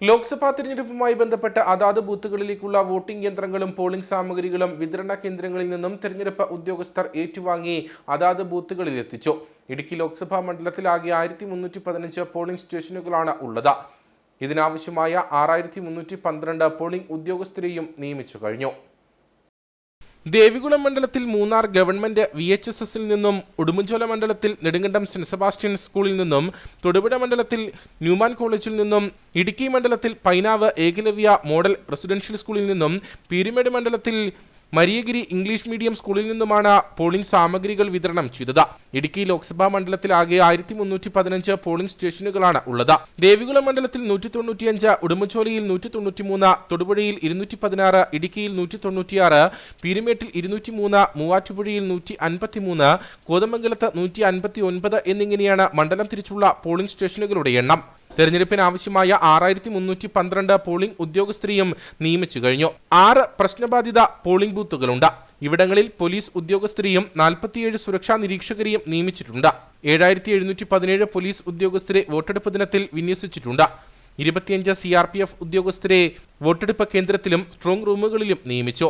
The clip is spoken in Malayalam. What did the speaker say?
ലോക്സഭാ തിരഞ്ഞെടുപ്പുമായി ബന്ധപ്പെട്ട് അതാത് ബൂത്തുകളിലേക്കുള്ള വോട്ടിംഗ് യന്ത്രങ്ങളും പോളിംഗ് സാമഗ്രികളും വിതരണ കേന്ദ്രങ്ങളിൽ നിന്നും തിരഞ്ഞെടുപ്പ് ഉദ്യോഗസ്ഥർ ഏറ്റുവാങ്ങി അതാത് ബൂത്തുകളിൽ എത്തിച്ചു. ഇടുക്കി ലോക്സഭാ മണ്ഡലത്തിലാകെ ആയിരത്തി മുന്നൂറ്റി പതിനഞ്ച് പോളിംഗ് സ്റ്റേഷനുകളാണ് ഉള്ളത്. ഇതിനാവശ്യമായ ആറായിരത്തി മുന്നൂറ്റി പന്ത്രണ്ട് പോളിംഗ് ഉദ്യോഗസ്ഥരെയും നിയമിച്ചു കഴിഞ്ഞു. ദേവികുളം മണ്ഡലത്തിൽ Munnar government V H S എസിൽ നിന്നും ഉടുമ്പൻചോല മണ്ഡലത്തിൽ നെടുങ്കണ്ടം സെന്റ് സെബാസ്റ്റ്യൻ സ്കൂളിൽ നിന്നും തൊടുപുഴ മണ്ഡലത്തിൽ ന്യൂമാൻ കോളേജിൽ നിന്നും ഇടുക്കി മണ്ഡലത്തിൽ പൈനാവ് ഏകലവ്യ മോഡൽ റെസിഡൻഷ്യൽ സ്കൂളിൽ നിന്നും പീരുമേട് മണ്ഡലത്തിൽ മരിയഗിരി ഇംഗ്ലീഷ് മീഡിയം സ്കൂളിൽ നിന്നുമാണ് പോളിംഗ് സാമഗ്രികൾ വിതരണം ചെയ്തത്. ഇടുക്കി ലോക്സഭാ മണ്ഡലത്തിലാകെ ആയിരത്തി മുന്നൂറ്റി പതിനഞ്ച് പോളിംഗ് സ്റ്റേഷനുകളാണ് ഉള്ളത്. ദേവികുളം മണ്ഡലത്തിൽ നൂറ്റി തൊണ്ണൂറ്റിയഞ്ച് ഉടുമ്പച്ചോലയിൽ നൂറ്റി തൊണ്ണൂറ്റിമൂന്ന് തൊടുപുഴയിൽ ഇരുന്നൂറ്റി പതിനാറ് ഇടുക്കിയിൽ നൂറ്റി തൊണ്ണൂറ്റിയാറ് പീരുമേട്ടിൽ ഇരുന്നൂറ്റി മൂന്ന് മൂവാറ്റുപുഴയിൽ നൂറ്റി അൻപത്തിമൂന്ന് കോതമംഗലത്ത് നൂറ്റി അൻപത്തി ഒൻപത് എന്നിങ്ങനെയാണ് മണ്ഡലം തിരിച്ചുള്ള പോളിംഗ് സ്റ്റേഷനുകളുടെ എണ്ണം. തെരഞ്ഞെടുപ്പിന് ആവശ്യമായ ആറായിരത്തി മുന്നൂറ്റി പന്ത്രണ്ട് പോളിംഗ് ഉദ്യോഗസ്ഥരെയും നിയമിച്ചു കഴിഞ്ഞു. ആറ് പ്രശ്നബാധിത പോളിംഗ് ബൂത്തുകളുണ്ട്. ഇവിടങ്ങളിൽ പോലീസ് ഉദ്യോഗസ്ഥരെയും നാൽപ്പത്തിയേഴ് സുരക്ഷാ നിരീക്ഷകരെയും നിയമിച്ചിട്ടുണ്ട്. ഏഴായിരത്തി എഴുന്നൂറ്റി പതിനേഴ് പോലീസ് ഉദ്യോഗസ്ഥരെ വോട്ടെടുപ്പ് ദിനത്തിൽ വിന്യസിച്ചിട്ടുണ്ട്. ഇരുപത്തിയഞ്ച് സി ആർ പി എഫ് ഉദ്യോഗസ്ഥരെ വോട്ടെടുപ്പ് കേന്ദ്രത്തിലും സ്ട്രോങ് റൂമുകളിലും നിയമിച്ചു.